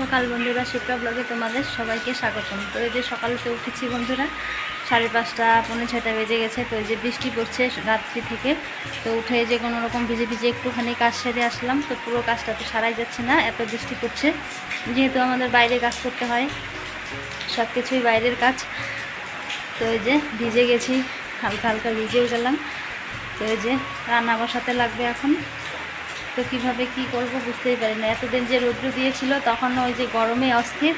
সকাল বন্ধুরা শিপ্রা ব্লগে তোমাদের সবাইকে স্বাগতম। তো এই যে সকালে তো উঠেছি বন্ধুরা, সাড়ে পাঁচটা, পৌনে ছয়টা বেজে গেছে, তো এই যে বৃষ্টি পড়ছে রাত্রি থেকে। তো উঠে যে কোনো রকম ভিজে ভিজে একটুখানি কাজ সেরে আসলাম, তো পুরো কাজটা তো সারাই যাচ্ছে না, এত বৃষ্টি পড়ছে। যেহেতু আমাদের বাইরে কাজ করতে হয় সব কিছুই বাইরের কাজ। তো এই যে ভিজে গেছি, হালকা হালকা ভিজেও গেলাম। তো এই যে রান্না বসাতে লাগবে এখন। তো কীভাবে কি করব বুঝতেই পারি না। এতদিন যে রৌদ্র দিয়েছিল, তখন ওই যে গরমে অস্থির,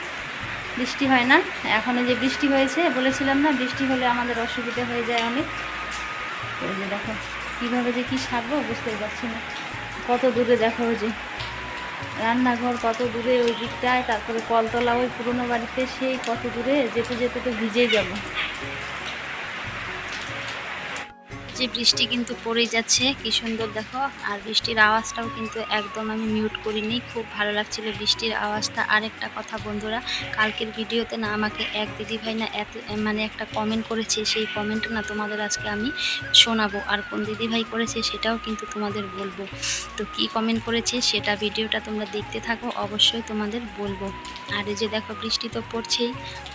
বৃষ্টি হয় না। এখন যে বৃষ্টি হয়েছে, বলেছিলাম না, বৃষ্টি হলে আমাদের অসুবিধা হয়ে যায় অনেক। ওই যে দেখো, কীভাবে যে কী সারবো বুঝতেই পারছি না। কত দূরে দেখো ওই যে রান্নাঘর, কত দূরে ওই দিকটায়, তারপরে কলতলা, ওই পুরনো বাড়িতে সেই কত দূরে, যেতে যেতে তো ভিজেই যাব। যে বৃষ্টি কিন্তু পড়েই যাচ্ছে, কি সুন্দর দেখো। আর বৃষ্টির আওয়াজটাও কিন্তু একদম আমি মিউট করিনি, খুব ভালো লাগছিল বৃষ্টির আওয়াজটা। আরেকটা কথা বন্ধুরা, কালকের ভিডিওতে না আমাকে এক দিদি ভাই না এত মানে একটা কমেন্ট করেছে, সেই কমেন্ট না তোমাদের আজকে আমি শোনাবো। আর কোন দিদি ভাই করেছে সেটাও কিন্তু তোমাদের বলব। তো কি কমেন্ট করেছে সেটা ভিডিওটা তোমরা দেখতে থাকো, অবশ্যই তোমাদের বলব। আর এই যে দেখো বৃষ্টি তো পড়ছেই,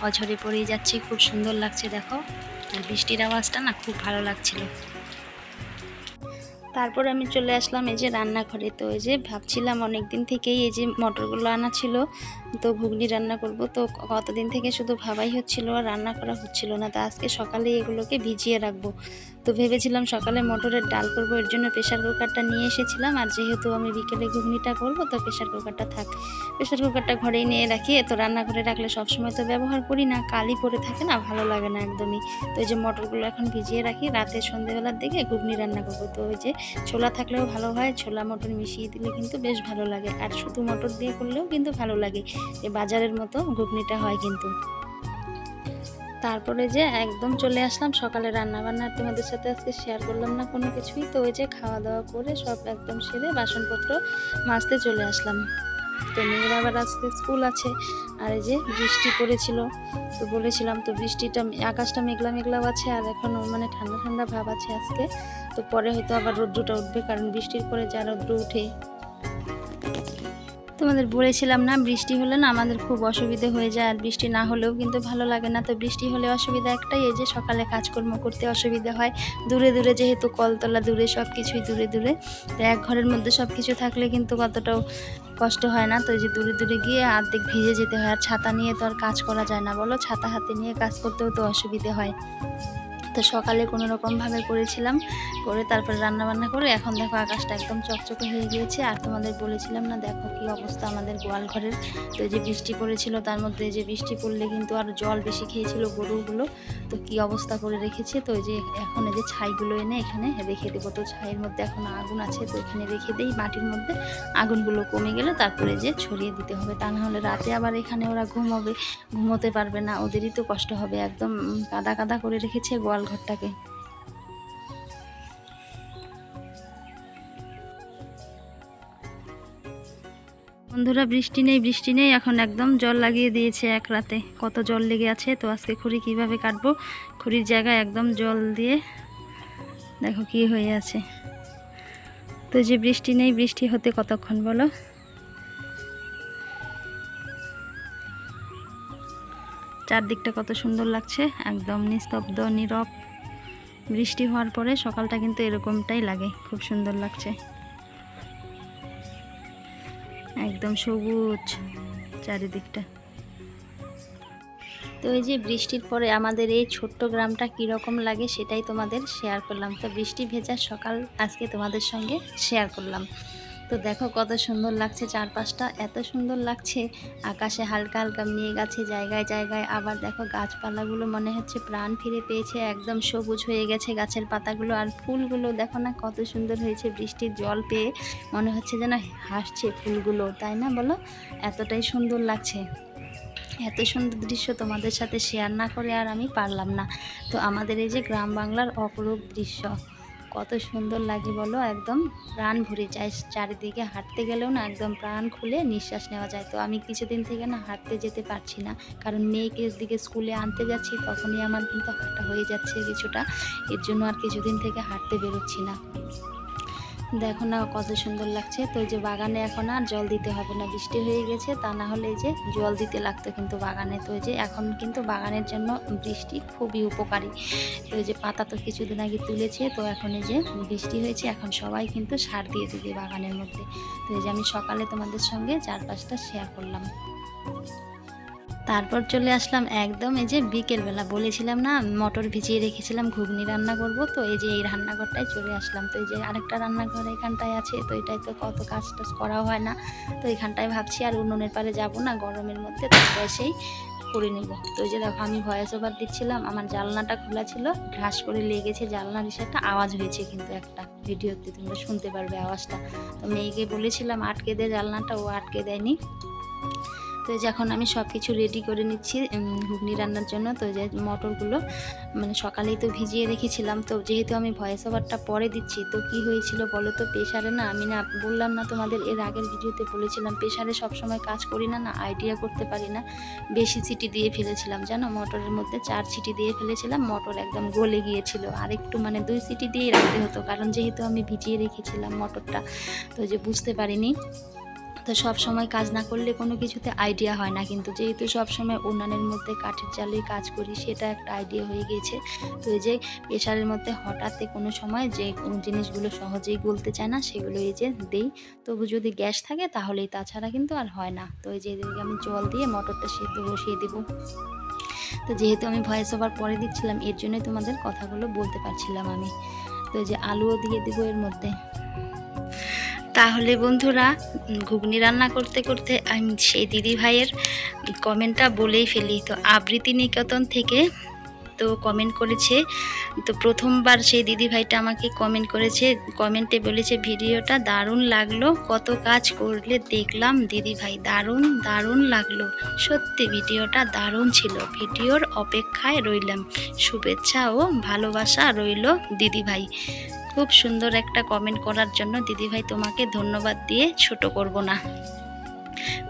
অঝরে পড়েই যাচ্ছে, খুব সুন্দর লাগছে দেখো। বৃষ্টির আওয়াজটা না খুব ভালো লাগছিল। তারপর আমি চলে আসলাম এই যে রান্নাঘরে। তো এই যে ভাবছিলাম অনেক দিন থেকেই এই যে মটরগুলো আনা ছিল, তো ঘুগনি রান্না করব। তো কতদিন থেকে শুধু ভাবাই হচ্ছিল আর রান্না করা হচ্ছিল না। তো আজকে সকালে এগুলোকে ভিজিয়ে রাখব। তো ভেবেছিলাম সকালে মটরের ডাল করব, এর জন্য প্রেশার কুকারটা নিয়ে এসেছিলাম। আর যেহেতু আমি বিকেলে ঘুগনিটা করব, তো প্রেশার কুকারটা থাক। প্রেশার কুকারটা ঘরেই নিয়ে রাখি তো রান্নাঘরে রাখলে সবসময় তো ব্যবহার করি না কালি পরে থাকে না, ভালো লাগে না একদমই। তো এই যে মটরগুলো এখন ভিজিয়ে রাখি, রাতে সন্ধেবেলার দিকে ঘুগনি রান্না করব। তো ওই যে ছোলা থাকলেও ভালো হয়, ছোলা, মটর মিশিয়ে দিলে কিন্তু বেশ ভালো লাগে। আর শুধু মটর দিয়ে করলেও কিন্তু ভালো লাগে বাজারের মতো ঘুগনিটা হয় কিন্তু। তারপরে যে একদম চলে আসলাম, সকালে রান্না বান্না তোমাদের সাথে আজকে শেয়ার করলাম না কোনো কিছুই। তো ওই যে খাওয়া দাওয়া করে সব একদম সেরে বাসনপত্র মাজতে চলে আসলাম। তো মেয়ের আবার আজকে স্কুল আছে, আর এই যে বৃষ্টি পড়েছিল, তো বলেছিলাম তো বৃষ্টিটা আকাশটা মেঘলা মেঘলাও আছে, আর এখন মানে ঠান্ডা ঠান্ডা ভাব আছে আজকে। তো পরে হয়তো আবার রৌদ্রটা উঠবে, কারণ বৃষ্টির পরে যা রৌদ্র উঠে তোমাদের বলেছিলাম না, বৃষ্টি হলে না আমাদের খুব অসুবিধে হয়ে যায়, আর বৃষ্টি না হলেও কিন্তু ভালো লাগে না। তো বৃষ্টি হলে অসুবিধা একটাই, এই যে সকালে কাজকর্ম করতে অসুবিধা হয়। দূরে দূরে যেহেতু কলতলা দূরে সব কিছুই দূরে দূরে। তো এক ঘরের মধ্যে সব কিছু থাকলে কিন্তু কতটাও কষ্ট হয় না। তো যে দূরে দূরে গিয়ে আর্ধেক ভিজে যেতে হয়, আর ছাতা নিয়ে তো আর কাজ করা যায় না। বলো, ছাতা হাতে নিয়ে কাজ করতেও তো অসুবিধে হয়। তো সকালে কোনো রকমভাবে করেছিলাম। করে তারপরে রান্না বান্না করে এখন দেখো আকাশটা একদম চকচকে হয়ে গিয়েছে। আর তোমাদের বলেছিলাম না, দেখো কি অবস্থা আমাদের গোয়াল ঘরের তো যে বৃষ্টি পড়েছিল, তার মধ্যে যে বৃষ্টি পড়লে কিন্তু আর জল বেশি খেয়েছিল গরুগুলো। তো কি অবস্থা করে রেখেছে? তো যে এখন এই যে ছাইগুলো এনে এখানে রেখে দেবো। তো ছাইয়ের মধ্যে এখন আগুন আছে, তো এখানে রেখে দেই। মাটির মধ্যে আগুনগুলো কমে গেলে তারপরে যে ছড়িয়ে দিতে হবে। তা না হলে রাতে আবার এখানে ওরা ঘুমোবে, ঘুমোতে পারবে না। ওদেরই তো কষ্ট হবে। একদম কাদা কাদা করে রেখেছে গোয়াল ঘরটাকে। বন্ধুরা, বৃষ্টি নেই বৃষ্টি নেই। এখন একদম জল লাগিয়ে দিয়েছে এক রাতে। কত জল লেগে আছে? তো আজকে খড়ি কীভাবে কাটবো? খড়ির জায়গায় একদম জল দিয়ে দেখো কি হয়ে আছে। তো যে বৃষ্টি নেই, বৃষ্টি হতে কতক্ষণ বলো? চারদিকটা কত সুন্দর লাগছে, একদম নিস্তব্ধ, নীরব। বৃষ্টি হওয়ার পরে সকালটা কিন্তু এরকমটাই লাগে, খুব সুন্দর লাগছে। একদম সবুজ চারিদিকটা। তো এই যে বৃষ্টির পরে আমাদের এই ছোট্ট গ্রামটা কীরকম লাগে সেটাই তোমাদের শেয়ার করলাম। তো বৃষ্টি ভেজা সকাল আজকে তোমাদের সঙ্গে শেয়ার করলাম। তো দেখো কত সুন্দর লাগছে চারপাশটা, এত সুন্দর লাগছে। আকাশে হালকা হালকা মেঘ আছে জায়গায় জায়গায়। আবার দেখো গাছপালাগুলো মনে হচ্ছে প্রাণ ফিরে পেয়েছে, একদম সবুজ হয়ে গেছে গাছের পাতাগুলো। আর ফুলগুলো দেখো না কত সুন্দর হয়েছে বৃষ্টির জল পেয়ে, মনে হচ্ছে যেন হাসছে ফুলগুলো, তাই না বলো? এতটাই সুন্দর লাগছে। এত সুন্দর দৃশ্য তোমাদের সাথে শেয়ার না করে আর আমি পারলাম না। তো আমাদের এই যে গ্রাম বাংলার অপরূপ দৃশ্য। কত সুন্দর লাগে বলো, একদম প্রাণ ভরে যায় চারিদিকে। হাঁটতে গেলেও না একদম প্রাণ খুলে নিঃশ্বাস নেওয়া যায়। তো আমি কিছুদিন থেকে না হাঁটতে যেতে পারছি না, কারণ মেয়েকে দিকে স্কুলে আনতে যাচ্ছি, তখনই আমার কিন্তু হাঁটা হয়ে যাচ্ছে কিছুটা। এর জন্য আর কিছুদিন থেকে হাঁটতে বেরোচ্ছি না। দেখো না কত সুন্দর লাগছে। তো যে বাগানে এখন আর জল দিতে হবে না, বৃষ্টি হয়ে গেছে, তা না হলে যে জল দিতে লাগতো কিন্তু বাগানে। তো যে এখন কিন্তু বাগানের জন্য বৃষ্টি খুবই উপকারী। তো যে পাতা তো কিছুদিন আগে তুলেছে, তো এখন এই যে বৃষ্টি হয়েছে, এখন সবাই কিন্তু সার দিয়ে দিবে বাগানের মধ্যে। তো এই যে আমি সকালে তোমাদের সঙ্গে চারপাশটা শেয়ার করলাম। তারপর চলে আসলাম একদম এই যে বিকেলবেলা। বলেছিলাম না, মটর ভিজিয়ে রেখেছিলাম, ঘুগনি রান্না করব। তো এই যে এই রান্নাঘরটায় চলে আসলাম। তো এই যে আরেকটা রান্নাঘর এখানটায় আছে, তো এটাই তো কত কাজ টাজ করা হয় না। তো এখানটায় ভাবছি আর উনুনের পারে যাব না, গরমের মধ্যে তো এসেই করে নেব। তো যে দেখো, আমি ভয়েস ওভার দিচ্ছিলাম, আমার জানলাটা খোলা ছিল ঢাস করে লেগেছে জানলার এসে একটা আওয়াজ হয়েছে কিন্তু একটা ভিডিওতে, তোমরা শুনতে পারবে আওয়াজটা। তো মেয়েকে বলেছিলাম, আটকে দে জানলাটা, ও আটকে দেয়নি। তো এখন আমি সব কিছু রেডি করে নিচ্ছি ঘুগনি রান্নার জন্য। তো যে মটরগুলো মানে সকালেই তো ভিজিয়ে রেখেছিলাম। তো যেহেতু আমি ভয়েস ওভারটা পরে দিচ্ছি, তো কি হয়েছিল বলো তো? প্রেশারে না, আমি না বললাম না তোমাদের, এর আগের ভিডিওতে বলেছিলাম প্রেশারে সবসময় কাজ করি না না আইডিয়া করতে পারি না। বেশি চিটি দিয়ে ফেলেছিলাম, জানো? মটরের মধ্যে চার চিটি দিয়ে ফেলেছিলাম, মটর একদম গলে গিয়েছিল। আর একটু মানে দুই সিটি দিয়েই রাখতে হতো, কারণ যেহেতু আমি ভিজিয়ে রেখেছিলাম মটরটা, তো যে বুঝতে পারিনি। তো সব সময় কাজ না করলে কোনো কিছুতে আইডিয়া হয় না। কিন্তু যেহেতু সব সময় উনানের মধ্যে কাঠের জালে কাজ করি, সেটা একটা আইডিয়া হয়ে গিয়েছে তো এই যে প্রেশারের মধ্যে হঠাৎ কোনো সময় যে জিনিসগুলো সহজেই গলতে চায় না, সেগুলো এই যে দেই। তবু যদি গ্যাস থাকে তাহলেই তাছাড়া কিন্তু আর হয় না। তো এই যে আমি জল দিয়ে মটরটা সেদ্ধ বসিয়ে দেবো। তো যেহেতু আমি ভয়েস ওভার পরে দিচ্ছিলাম, এর জন্যই তোমাদের কথাগুলো বলতে পারছিলাম আমি। তো যে আলুও দিয়ে দেবো এর মধ্যে। তাহলে বন্ধুরা, ঘুগনি রান্না করতে করতে আমি সেই দিদি ভাইয়ের কমেন্টটা বলেই ফেলি। তো আবৃত্তি নিকেতন থেকে তো কমেন্ট করেছে। তো প্রথমবার সেই দিদি ভাইটা আমাকে কমেন্ট করেছে। কমেন্টে বলেছে, ভিডিওটা দারুণ লাগল। কত কাজ করলে দেখলাম দিদি ভাই। দারুণ দারুণ লাগল। সত্যি ভিডিওটা দারুণ ছিল। ভিডিওর অপেক্ষায় রইলাম। শুভেচ্ছা ও ভালোবাসা রইল দিদি ভাই। খুব সুন্দর একটা কমেন্ট করার জন্য দিদিভাই তোমাকে ধন্যবাদ দিয়ে ছোট করব না।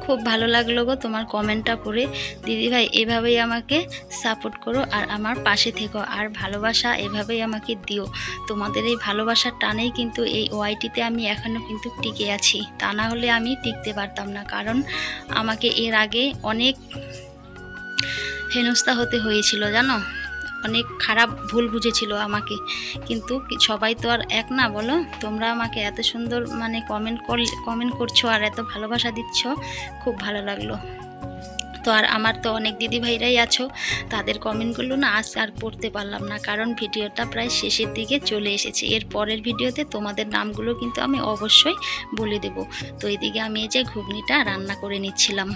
খুব ভালো লাগল গো তোমার কমেন্টটা পড়ে। দিদিভাই, এভাবেই আমাকে সাপোর্ট করো আর আমার পাশে থেকো আর ভালোবাসা এভাবেই আমাকে দিও। তোমাদের এই ভালোবাসার টানেই কিন্তু এই ওয়াইটিতে আমি এখনও কিন্তু টিকে আছি। তা না হলে আমি টিকতে পারতাম না, কারণ আমাকে এর আগে অনেক হেনস্থা হতে হয়েছিল, জানো? অনেক খারাপ ভুল বুঝেছিল আমাকে। কিন্তু সবাই তো আর এক না বলো? তোমরা আমাকে এত সুন্দর মানে কমেন্ট কর কমেন্ট করছ আর এত ভালোবাসা দিচ্ছ, খুব ভালো লাগল। তো আর আমার তো অনেক দিদি ভাইরাই আছো, তাদের কমেন্টগুলো না আজ আর পড়তে পারলাম না, কারণ ভিডিওটা প্রায় শেষের দিকে চলে এসেছে। এর পরের ভিডিওতে তোমাদের নামগুলো কিন্তু আমি অবশ্যই বলে দেব। তো এদিকে আমি এই যে ঘুগনিটা রান্না করে নিচ্ছিলাম।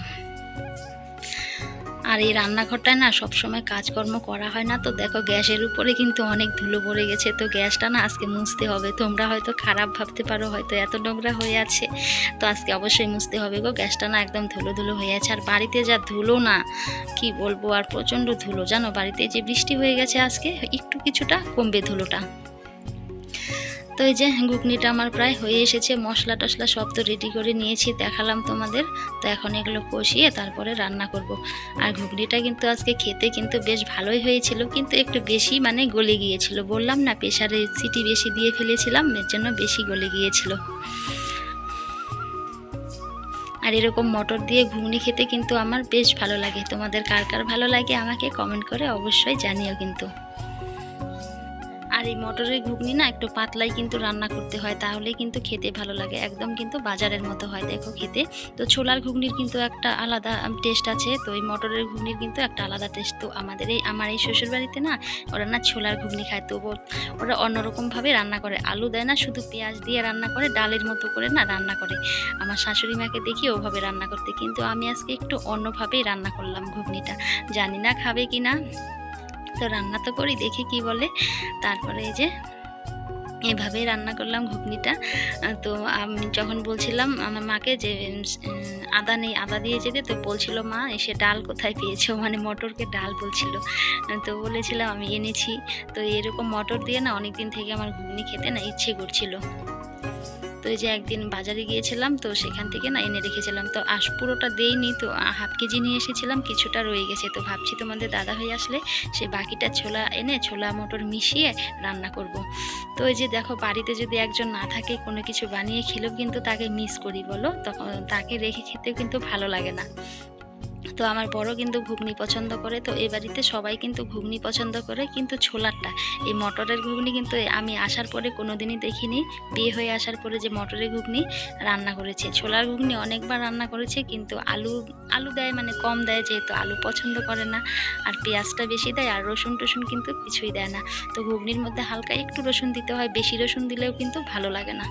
আর এই রান্নাঘরটায় না সবসময় কাজকর্ম করা হয় না। তো দেখো গ্যাসের উপরে কিন্তু অনেক ধুলো পড়ে গেছে। তো গ্যাসটা না আজকে মুছতে হবে। তোমরা হয়তো খারাপ ভাবতে পারো, হয়তো এত নোংরা হয়ে আছে। তো আজকে অবশ্যই মুছতে হবে গো। গ্যাসটা না একদম ধুলো ধুলো হয়ে আছে। আর বাড়িতে যা ধুলো না, কি বলব? আর প্রচণ্ড ধুলো। জানো, বাড়িতে যে বৃষ্টি হয়ে গেছে আজকে, একটু কিছুটা কমবে ধুলোটা। তো এই যে ঘুগনিটা আমার প্রায় হয়ে এসেছে, মশলা টশলা সব তো রেডি করে নিয়েছি, দেখালাম তোমাদের। তো এখন এগুলো কষিয়ে তারপরে রান্না করব। আর ঘুগনিটা কিন্তু আজকে খেতে কিন্তু বেশ ভালোই হয়েছিল, কিন্তু একটু বেশি মানে গলে গিয়েছিল। বললাম না প্রেশারে সিটি বেশি দিয়ে ফেলেছিলাম, এর জন্য বেশি গলে গিয়েছিল। আর এরকম মটর দিয়ে ঘুগনি খেতে কিন্তু আমার বেশ ভালো লাগে। তোমাদের কার কার ভালো লাগে আমাকে কমেন্ট করে অবশ্যই জানিও কিন্তু। আর এই মটরের ঘুগনি না একটু পাতলাই কিন্তু রান্না করতে হয়, তাহলে কিন্তু খেতে ভালো লাগে। একদম কিন্তু বাজারের মতো হয়, দেখো খেতে। তো ছোলার ঘুগনির কিন্তু একটা আলাদা টেস্ট আছে। তো এই মটরের ঘুগনির কিন্তু একটা আলাদা টেস্ট তো আমাদের এই, আমার এই শ্বশুর বাড়িতে না, ওরা না ছোলার ঘুগনি খায়। তো ওরা অন্যরকমভাবে রান্না করে। আলু দেয় না, শুধু পেঁয়াজ দিয়ে রান্না করে, ডালের মতো করে না রান্না করে। আমার শাশুড়ি মাকে দেখি ওভাবে রান্না করতে। কিন্তু আমি আজকে একটু অন্যভাবেই রান্না করলাম ঘুগনিটা। জানি না খাবে কি না তো রান্না তো করি, দেখি কি বলে। তারপরে এই যে এভাবেই রান্না করলাম ঘুগনিটা। তো আমি যখন বলছিলাম আমার মাকে যে আদা নেই, আদা দিয়ে যেতে, তো বলছিল, মা, এসে ডাল কোথায় পেয়েছ? মানে মটরকে ডাল বলছিল। তো বলেছিলাম, আমি এনেছি। তো এরকম মটর দিয়ে না অনেক দিন থেকে আমার ঘুগনি খেতে না ইচ্ছে করছিল। তো এই যে একদিন বাজারে গিয়েছিলাম, তো সেখান থেকে না এনে রেখেছিলাম। তো আস পুরোটা দেইনি, তো হাফ কেজি নিয়ে এসেছিলাম, কিছুটা রয়ে গেছে। তো ভাবছি তোমাদের দাদা হয়ে আসলে সে বাকিটা ছোলা এনে, ছোলা মোটর মিশিয়ে রান্না করব। তো এই যে দেখো, বাড়িতে যদি একজন না থাকে, কোনো কিছু বানিয়ে খেলেও কিন্তু তাকে মিস করি বলো। তখন তাকে রেখে খেতেও কিন্তু ভালো লাগে না। তো আমার বড় কিন্তু ঘুগনি পছন্দ করে, তো এই বাড়িতে সবাই কিন্তু ঘুগনি পছন্দ করে, কিন্তু ছোলারটা। এই মটরের ঘুগনি কিন্তু আমি আসার পরে কোনো দিনই দেখিনি। বিয়ে হয়ে আসার পরে যে মটরের ঘুগনি রান্না করেছে। ছোলার ঘুগনি অনেকবার রান্না করেছে, কিন্তু আলু আলু দেয় মানে কম দেয়, যেহেতু আলু পছন্দ করে না। আর পেঁয়াজটা বেশি দেয়, আর রসুন টসুন কিন্তু কিছুই দেয় না। তো ঘুগনির মধ্যে হালকা একটু রসুন দিতে হয়, বেশি রসুন দিলেও কিন্তু ভালো লাগে না।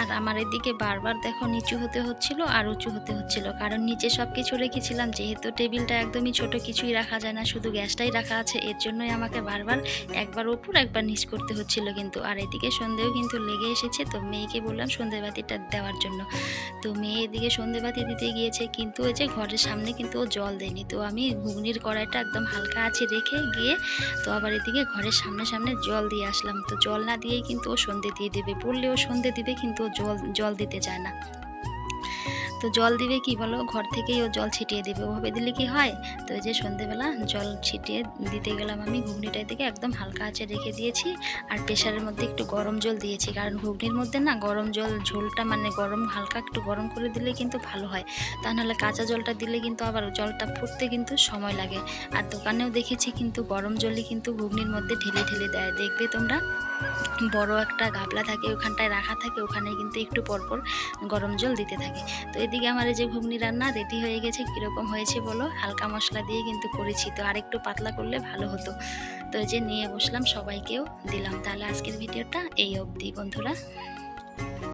আর আমার এদিকে বারবার দেখো নিচু হতে হচ্ছিল আর উঁচু হতে হচ্ছিল। কারণ নিচে সব কিছু রেখেছিলাম, যেহেতু টেবিলটা একদমই ছোট কিছুই রাখা যায় না, শুধু গ্যাসটাই রাখা আছে, এর জন্যই আমাকে বারবার একবার ওপর একবার নিচ করতে হচ্ছিল কিন্তু। আর এদিকে সন্ধেও কিন্তু লেগে এসেছে, তো মেয়েকে বললাম সন্ধে বাতিটা দেওয়ার জন্য। তো মেয়ে এদিকে সন্ধে বাতি দিতে গিয়েছে, কিন্তু ওই যে ঘরের সামনে কিন্তু ও জল দেয়নি। তো আমি ঘুগনির কড়াইটা একদম হালকা আছে রেখে গিয়ে, তো আবার এদিকে ঘরের সামনে সামনে জল দিয়ে আসলাম। তো জল না দিয়েই কিন্তু ও সন্ধে দিয়ে দেবে বললেও সন্ধে দিবে কিন্তু জল জল দিতে চায় না তো জল দিবে কি বলো? ঘর থেকেই ও জল ছিটিয়ে দিবে। ওভাবে দিলে কি হয়? তো এই যে সন্ধেবেলা জল ছিটিয়ে দিতে গেলাম আমি। ঘুগনিটাই থেকে একদম হালকা আঁচে রেখে দিয়েছি। আর প্রেশারের মধ্যে একটু গরম জল দিয়েছি। কারণ ঘুগনির মধ্যে না গরম জল, ঝোলটা মানে গরম, হালকা একটু গরম করে দিলে কিন্তু ভালো হয়। তা নাহলে কাঁচা জলটা দিলে কিন্তু আবার জলটা ফুটতে কিন্তু সময় লাগে। আর দোকানেও দেখেছি কিন্তু গরম জলই কিন্তু ঘুগনির মধ্যে ঢেলে ঢেলে দেয়। দেখবে তোমরা? বড় একটা গাবলা থাকে, ওখানটায় রাখা থাকে, ওখানে কিন্তু একটু পরপর গরম জল দিতে থাকে। তো এদিকে আমার এই যে ঘুগনি রান্না, রেডি হয়ে গেছে। কীরকম হয়েছে বলো? হালকা মশলা দিয়ে কিন্তু করেছি তো। আরেকটু পাতলা করলে ভালো হতো। তো যে নিয়ে বসলাম, সবাইকেও দিলাম। তাহলে আজকের ভিডিওটা এই অবধি, বন্ধুরা।